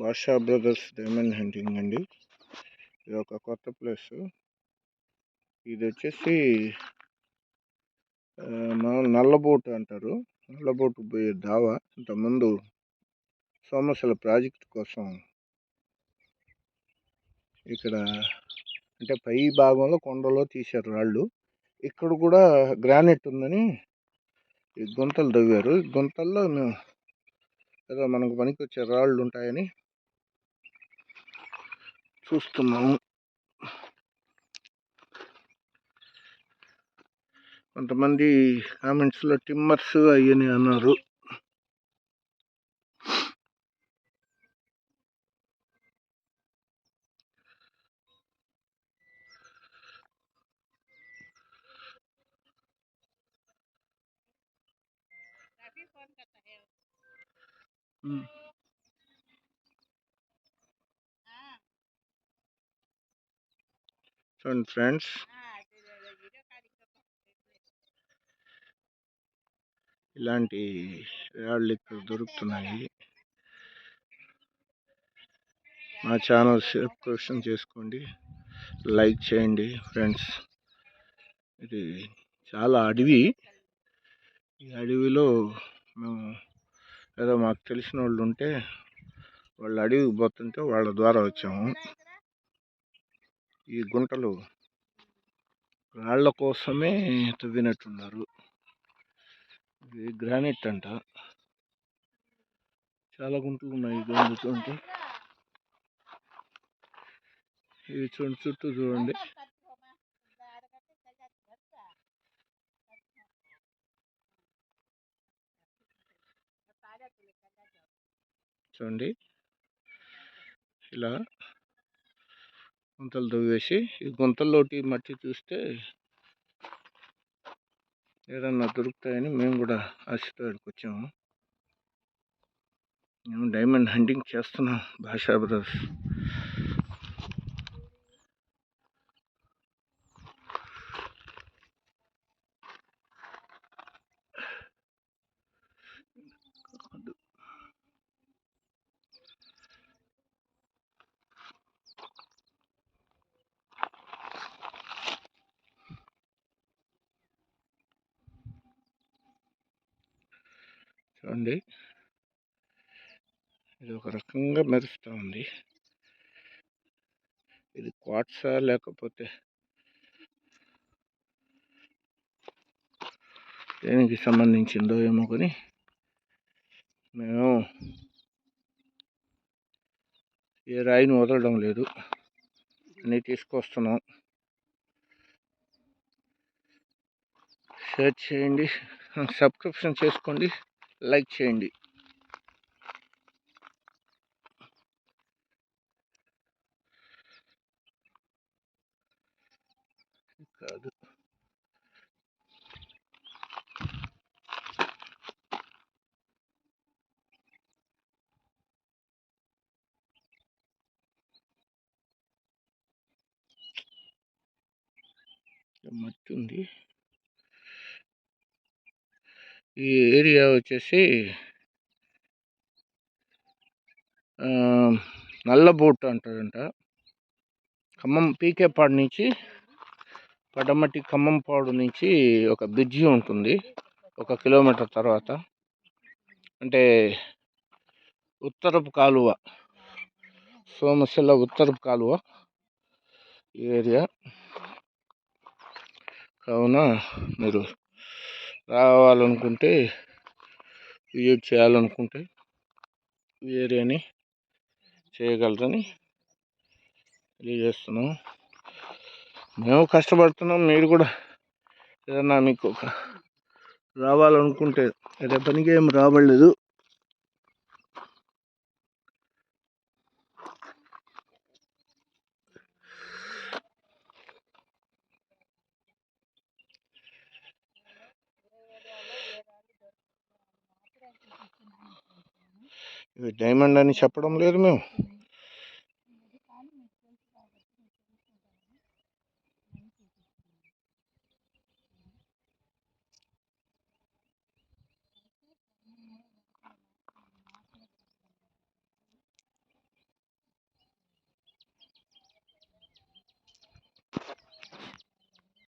బాషా brothers diamond hunting అండి. ఇది ఒక కొత్త ప్లేస్. ఇది వచ్చేసి ఆ, నల్లబోటు అంటారు. నల్లబోటు పోయే దావా ఇంతకుముందు సోమశల ప్రాజెక్ట్ కోసం ఇక్కడ అంటే పై భాగంలో కొండలో తీశారు రాళ్ళు. ఇక్కడ కూడా గ్రానైట్ ఉందని ఈ గుంతలు తవ్వారు. ఈ గుంతల్లో మేము ఏదో మనకు పనికి వచ్చే రాళ్ళు ఉంటాయని చూస్తున్నాము. కొంతమంది కామెంట్స్లో టిమ్మర్స్ అయ్యని అన్నారు. ఉమ్. చూడండి ఫ్రెండ్స్. ఇలాంటి రాళ్ళు ఇక్కడ దొరుకుతున్నాయి. మా ఛానల్ సబ్స్క్రిప్షన్ చేసుకోండి. లైక్ చేయండి ఫ్రెండ్స్. ఇది చాలా అడవి. ఈ అడవిలో మేము ఏదో మాకు తెలిసిన వాళ్ళు ఉంటే వాళ్ళు అడవికి పోతుంటే వాళ్ళ ద్వారా వచ్చాము. ఈ గుంటలు రాళ్ళ కోసమే తవ్వినట్టున్నారు. ఇది గ్రానైట్ అంట. చాలా గుంటలు ఉన్నాయి ఇదిగోండి చూడండి. ఇది చూడండి చుట్టూ చూడండి. చూడండి. ఇలా గుంతలు తవ్వేసి ఈ గుంతల్లోటి మట్టి చూస్తే ఏదన్నా దొరుకుతాయని మేము కూడా ఆశతో ఇక్కడికి వచ్చాము. మేము డైమండ్ హంటింగ్ చేస్తున్నాం భాషా బ్రదర్స్. చూడండి. ఇది ఒక రకంగా మెరుస్తూ ఉంది. ఇది క్వాట్సా లేకపోతే దేనికి సంబంధించిందో ఏమో కానీ మేము ఏ రాయిని వదలడం లేదు. అన్నీ తీసుకొస్తున్నాం. షేర్ చేయండి. సబ్స్క్రిప్షన్ చేసుకోండి. లైక్ చేయండి. కాదు. మట్టి ఉంది. ఈ ఏరియా వచ్చేసి నల్లబూట్ అంటారంట. ఖమ్మం పీకేపాడు నుంచి పడమటి ఖమ్మంపాడు నుంచి ఒక బ్రిడ్జి ఉంటుంది. ఒక కిలోమీటర్ తర్వాత. అంటే ఉత్తరపు కాలువ. సోమశిల ఉత్తరపు కాలువ ఈ ఏరియా. కావున మీరు రావాలనుకుంటే విజిట్ చేయాలనుకుంటే ఈ ఏరియాని చేయగలరని తెలియజేస్తున్నాము మేము కష్టపడుతున్నాం. మీరు కూడా ఏదన్నా మీకు ఒక రావాలనుకుంటే అదే పనికి ఏం రాబడలేదు ఇది డైమండ్ అని చెప్పడం లేదు మేము.